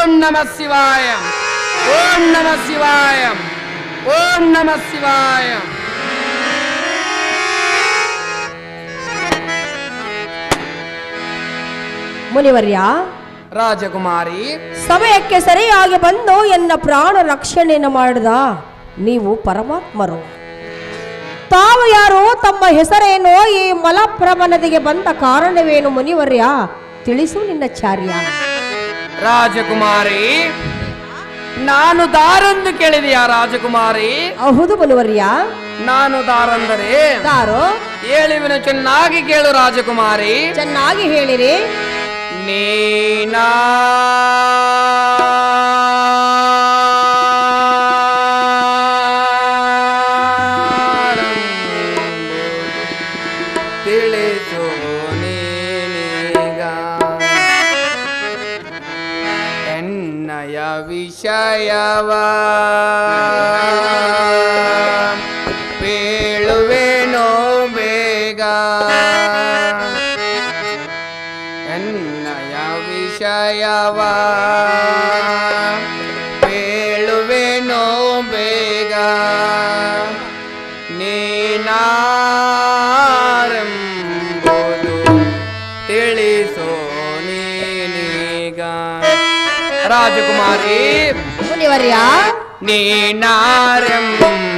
ಓಂ ನಮ ಶಿವಾಯ ಓಂ ನಮ ಶಿವಾಯ ಓಂ ನಮ ಶಿವಾಯ ಮುನಿವರ್ಯ ರಾಜಕುಮಾರಿ. ಸಮಯಕ್ಕೆ ಸರಿಯಾಗಿ ಬಂದು ಎನ್ನ ಪ್ರಾಣ ರಕ್ಷಣೆಯನ್ನು ಮಾಡಿದ? ನೀವು ಪರಮಾತ್ಮರು. ತಾವು ಯಾರು? ತಮ್ಮ ಹೆಸರೇನು? ಈ ಮಲಪ್ರಭ ಬಂದ ಕಾರಣವೇನು ಮುನಿವರ್ಯ? ತಿಳಿಸು ನಿನ್ನ ಚಾರ್ಯ. ರಾಜಕುಮಾರಿ. ನಾನು ದಾರೆಂದು ಕೇಳಿದೆಯಾ ರಾಜಕುಮಾರಿ? ಹೌದು ಬಲುವರ್ಯ. ನಾನು ದಾರಂದರೆ? ದಾರು. ಹೇಳಿವಿನ ಚೆನ್ನಾಗಿ ಕೇಳು ರಾಜಕುಮಾರಿ. ಚೆನ್ನಾಗಿ ಹೇಳಿರಿ. ನೀನಾ ಎನ್ನಯ ವಿಷಯವ. ಪೇಳುವೆನೋ ಬೇಗ. ಎನ್ನಯ ವಿಷಯವ. ರಾಜಕುಮಾರಿ ಮುನಿವರ್ಯ ನೀನಾರೆಂಬುದು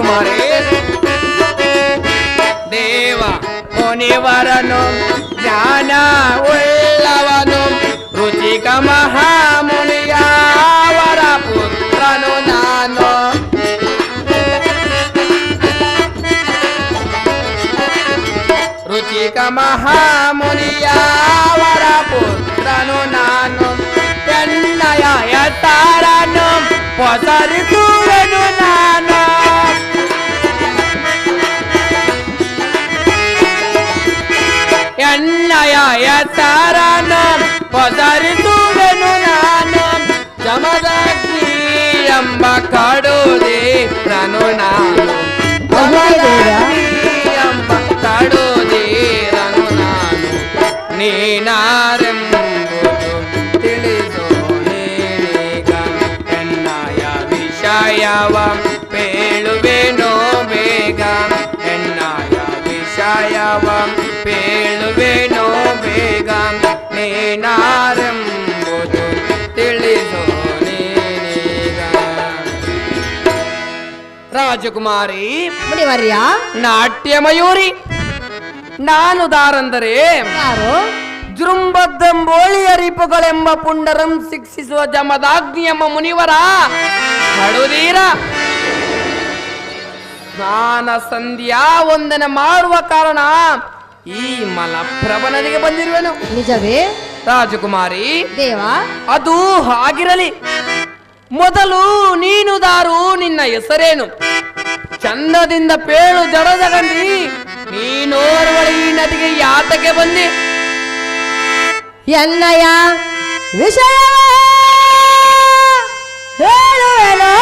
కుమారే దేవ మునివరను జ్ఞాన ఉళ్ళవను రుచిక మహామునియావర పుత్రను నాను రుచిక మహామునియావర పుత్రను నాను ఎన్నయ తారను పొసరి కూడా ಎನ್ನಯ ಎತ್ತಾರನು ಪಸರಿಸುವೆನು ನಾನು ಜಮದಗ್ನಿ ಎಂಬ ಕಡುದೇ ಪ್ರನು ನಾನು ಜಮದಗ್ನಿ ಎಂಬ ಕಡುದೇರನು ನಾನು ನೀನಾರೆಂಬುದು ರಾಜಕುಮಾರಿ. ಮುನಿವರ್ಯ. ನಾಟ್ಯ ಮಯೂರಿ ನಾನು ದಾರಂದರೆ ಯಾರು? ಜೃಂಬದ್ದಂಬೋಳಿ ಅರಿಪುಗಳೆಂಬ ಪುಂಡರಂ ಶಿಕ್ಷಿಸುವ ಜಮದಾಗ್ನಿಯಮ್ಮ ಮುನಿವರ ಹಡುದೀರ. ಸ್ನಾನ ಸಂಧ್ಯಾ ವಂದನೆ ಮಾಡುವ ಕಾರಣ ಈ ಮಲಪ್ರಭ ನದಿಗೆ ಬಂದಿರುವೆನು. ನಿಜವೇ? ರಾಜಕುಮಾರಿ ದೇವ? ಅದು ಆಗಿರಲಿ ಮೊದಲು ನೀನು ದಾರು ನಿನ್ನ ಹೆಸರೇನು? ಚಂದದಿಂದ ಪೇಳು ಜಡದ ಗಂಡಿ ನೀನೋರ್ವಳ ನದಿಗೆ ಯಾತಕ್ಕೆ ಬಂದಿ? ಎನ್ನಯ ವಿಷಯ ಹೇಳುವೆನೋ?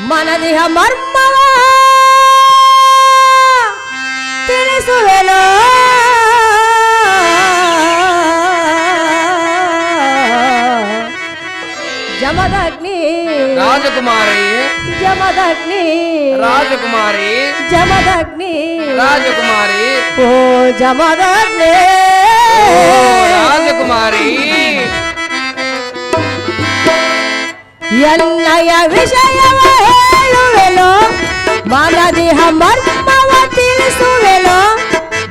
ಮನದಿಹ ಮರ್ಮವ? ತಿಳಿಸುವೆನೋ? ರಾಜಕುಮಾರಿ ಜಮದಗ್ನಿ ರಾಜಕುಮಾರಿ ಜಮದಗ್ನಿ ರಾಜಕುಮಾರಿ ಓ ಜಮದಗ್ನಿ ಓ, ರಾಜಕುಮಾರಿ ಎನ್ನಯ ವಿಷಯವ ಹೇಳುವೆನು ಮನದಿಹ ಮರ್ಮವ ತಿಳಿಸುವೆನು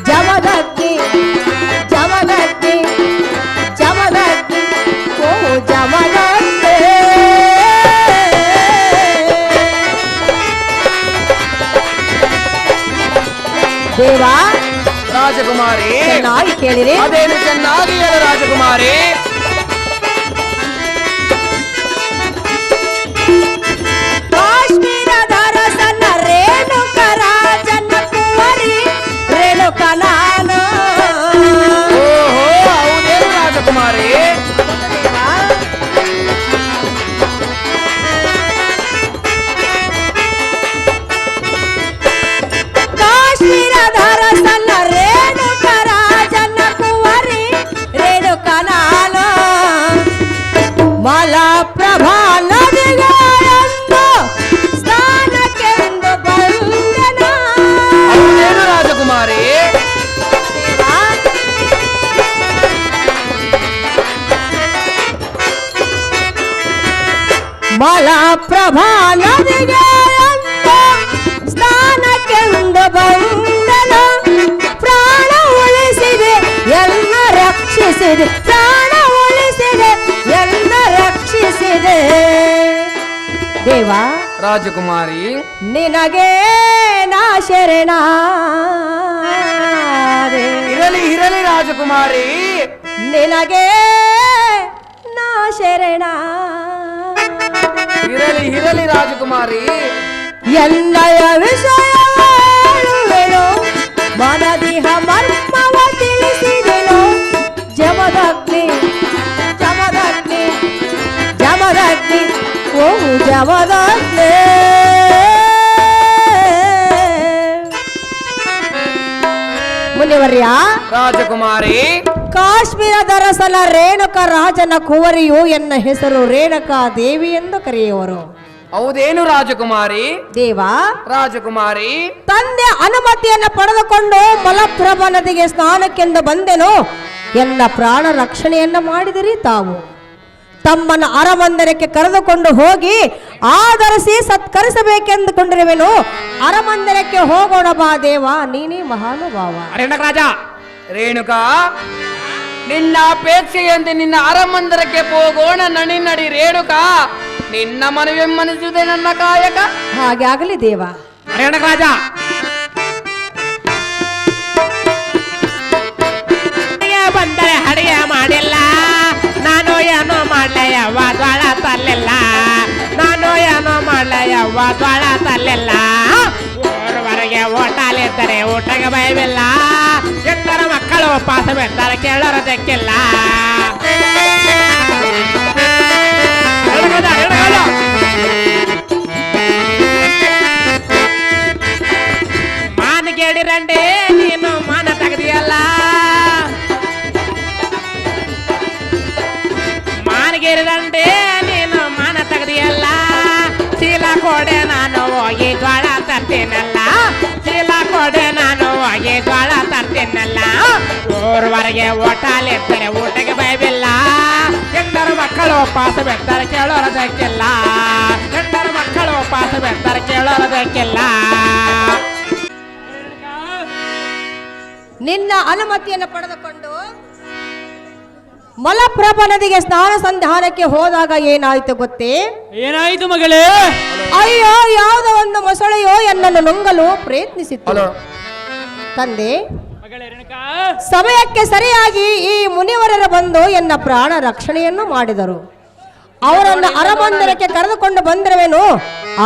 ಜಮದಗ್ನಿ தேவா ராஜகுமாரி நாய் கேளிரே அದೇನು ಚೆನ್ನಾಗಿ ಹೇಳು ರಾಜಕುಮಾರಿ ಮಲಪ್ರಭಾ ನದಿಗಾರಂದು ಸ್ನಾನಕ್ಕೆಂದು ಬಂದನ ಪ್ರಾಣ ಉಳಿಸಿದೆ ಎಲ್ಲ ರಕ್ಷಿಸಿದೆ. ಪ್ರಾಣ ಉಳಿಸಿದೆ ಎಲ್ಲ ರಕ್ಷಿಸಿದೆ. ದೇವಾ ರಾಜಕುಮಾರಿ ನಿನಗೆ ನಾ ಶರಣ ಇರಲಿ ಇರಲಿ ರಾಜಕುಮಾರಿ. ನಿನಗೆ ನಾ ಶರಣ ಇರಲಿ ಇರಲಿ ರಾಜಕುಮಾರಿ. ಎನ್ನಯ ವಿಷಯ ಮನದಿಹ ಮರ್ಮವ ತಿಳಿಸಿದೆನು ಜಮದಗ್ನಿ ಜಮದಗ್ನಿ ಜಮದಗ್ನಿ ಓ ಜಮದಗ್ನಿ. ಮುನಿವರ್ಯ. ರಾಜಕುಮಾರಿ. ಕಾಶ್ಮೀರದ ರಸನ ರೇಣುಕ ರಾಜನ ಕುವರಿಯು ಎನ್ನ ಹೆಸರು ರೇಣುಕಾ ದೇವಿ ಎಂದು ಕರೆಯುವರು. ಹೌದೇನು ರಾಜಕುಮಾರಿ? ದೇವ. ರಾಜಕುಮಾರಿ. ತಂದೆ ಅನುಮತಿಯನ್ನ ಪಡೆದುಕೊಂಡು ಮಲಪ್ರಭ ನದಿಗೆ ಸ್ನಾನಕ್ಕೆಂದು ಬಂದೆನು ಎನ್ನ ಪ್ರಾಣ ರಕ್ಷಣೆಯನ್ನ ಮಾಡಿದಿರಿ ತಾವು. ತಮ್ಮನ ಅರಮಂದಿರಕ್ಕೆ ಕರೆದುಕೊಂಡು ಹೋಗಿ ಆಧರಿಸಿ ಸತ್ಕರಿಸಬೇಕೆಂದುಕೊಂಡಿರುವೆನು ಅರಮಂದಿರಕ್ಕೆ ಹೋಗೋಣ ಬಾ ದೇವ ನೀನೇ ಮಹಾನುಭಾವ. ರಾಜ ರೇಣುಕಾ ನಿನ್ನ ಅಪೇಕ್ಷೆಯಂತೆ ನಿನ್ನ ಅರಮಂದಿರಕ್ಕೆ ಹೋಗೋಣ ನಡಿ ನಡಿ ರೇಣುಕ. ನಿನ್ನ ಮನವಿ ಮನಸ್ಸಿದೆ ನನ್ನ ಕಾಯಕ. ಹಾಗೆ ಆಗಲಿ ದೇವ. ರಾಜ ಬಂದರೆ ಹಡಿಯ ಮಾಡಿಲ್ಲ. ನಾನು ಏನೋ ಮಾಡ್ಲೆ ಯವ್ವ ದ್ವಾಳ ತರಲಿಲ್ಲ. ನಾನು ಏನೋ ಮಾಡ್ಲೆ ಯವ್ವ ದ್ವಾಳ ತರಲಿಲ್ಲ. ಊರವರೆಗೆ ಓಟಾಲಿದ್ದರೆ ಊಟಕ್ಕೆ ಭಯವಿಲ್ಲ. ಎಂದರ ಮಕ್ಕಳು ಉಪವಾಸ ಬಿಡ್ತಾರೆ ಕೇಳೋರದಕ್ಕಿಲ್ಲ ಮಾನ. ನೀನು ಮಾನ ತೆಗೆದಿಯಲ್ಲ. ಮಾನಗೇರಿದಂಡೆ ನೀನು ಮಾನ ತೆಗೆದಿಯಲ್ಲ. ಚೀಲ ಕೊಡೆ ನಾನು ಹೋಗಿ ಜ್ವಾಳ ತರ್ತೀನಲ್ಲ. ಊರ್ವರೆಗೆ ಊಟಲಿರ್ತಾರೆ ಊಟಕ್ಕೆ ಭಯವಿಲ್ಲ ಎಂದರು ಮಕ್ಕಳು ಉಪವಾಸ ಬಿಡ್ತಾರೆ ಕೇಳೋರದಕ್ಕಿಲ್ಲ. ಎಂದರು ಮಕ್ಕಳು ಉಪವಾಸ ಬಿಡ್ತಾರೆ ಕೇಳೋರದಕ್ಕಿಲ್ಲ. ನಿನ್ನ ಅನುಮತಿಯನ್ನು ಪಡೆದುಕೊಂಡು ಮಲಪ್ರಭ ನದಿಗೆ ಸ್ನಾನ ಸಂಧಾನಕ್ಕೆ ಹೋದಾಗ ಏನಾಯ್ತು ಗೊತ್ತೇ? ಏನಾಯ್ತು ಮಗಳೇ? ಅಯ್ಯೋ ಯಾವುದೋ ಒಂದು ಮೊಸಳೆಯೋ ಎನ್ನನ್ನು ನುಂಗಲು ಪ್ರಯತ್ನಿಸಿತ್ತು. ತಂದೆ ಸಮಯಕ್ಕೆ ಸರಿಯಾಗಿ ಈ ಮುನಿವರರ ಬಂದು ಎನ್ನ ಪ್ರಾಣ ರಕ್ಷಣೆಯನ್ನು ಮಾಡಿದರು. ಅವರನ್ನು ಅರಮಂದಿರಕ್ಕೆ ಕರೆದುಕೊಂಡು ಬಂದಿರುವೆನು?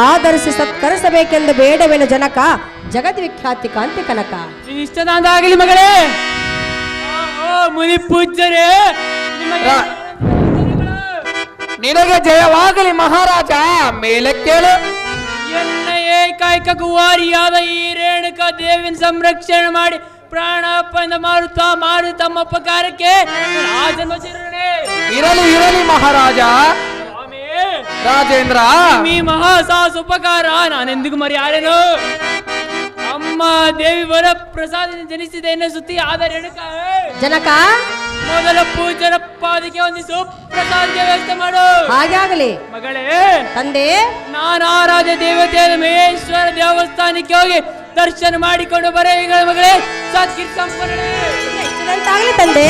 ಆಧರಿಸಿ ಸತ್ಕರಿಸಬೇಕೆಂದು ಬೇಡವೆನು ಜನಕ. ಜಗದ್ವಿಖ್ಯಾತಿ ಕಾಂತಿ ಕನಕ. ಇಷ್ಟದಾಗಲಿ ಮಗಳೇ. ಮುನಿ ಪೂಜ್ಯರೇ ನಿಮಗೆ ನಿನಗೆ ಜಯವಾಗಲಿ ಮಹಾರಾಜ ಮೇಲೆ ಕೇಳು. ಎನ್ನ ಏಕೈಕ ಕುವಾರಿಯಾದ ಈ ರೇಣುಕಾ ದೇವಿನ ಸಂರಕ್ಷಣೆ ಮಾಡಿ ಪ್ರಾಣಾಪನ ಮಾರುತ್ತಾ ಮಾರು ತಮ್ಮ ಉಪಕಾರಕ್ಕೆ ರಾಜನ ಇರಲಿ ಇರಲಿ ಮಹಾರಾಜ. ರಾಜೇಂದ್ರ. ಈ ಮಹಾಸಾಹಸ ಉಪಕಾರ ನಾನೆಂದಿಗೂ ಮರೆಯಾರೆನು? ಅಮ್ಮ ದೇವಿ ವರ ಪ್ರಸಾದ ಜನಿಸಿದೆ ಎನ್ನ ಸುತ್ತಿ ಆದರೆ ಜನಕ. ಮೊದಲ ಪೂಜರ ಪಾದಕ್ಕೆ ಒಂದು ಸುಪ್ರಸಾದಕ್ಕೆ ವ್ಯವಸ್ಥೆ ಮಾಡು. ಹಾಗೆ ಆಗಲಿ. ಮಗಳೇ ತಂದೆ. ನಾನು ಆರಾಧ್ಯ ದೇವತೆ ಮಹೇಶ್ವರ ದೇವಸ್ಥಾನಕ್ಕೆ ಹೋಗಿ ದರ್ಶನ ಮಾಡಿಕೊಂಡು ಬರೇ ಮಗಳೇ. ಸತ್ಕೀರ್ ಸಂಪೂರ್ಣ ತಂದೆ.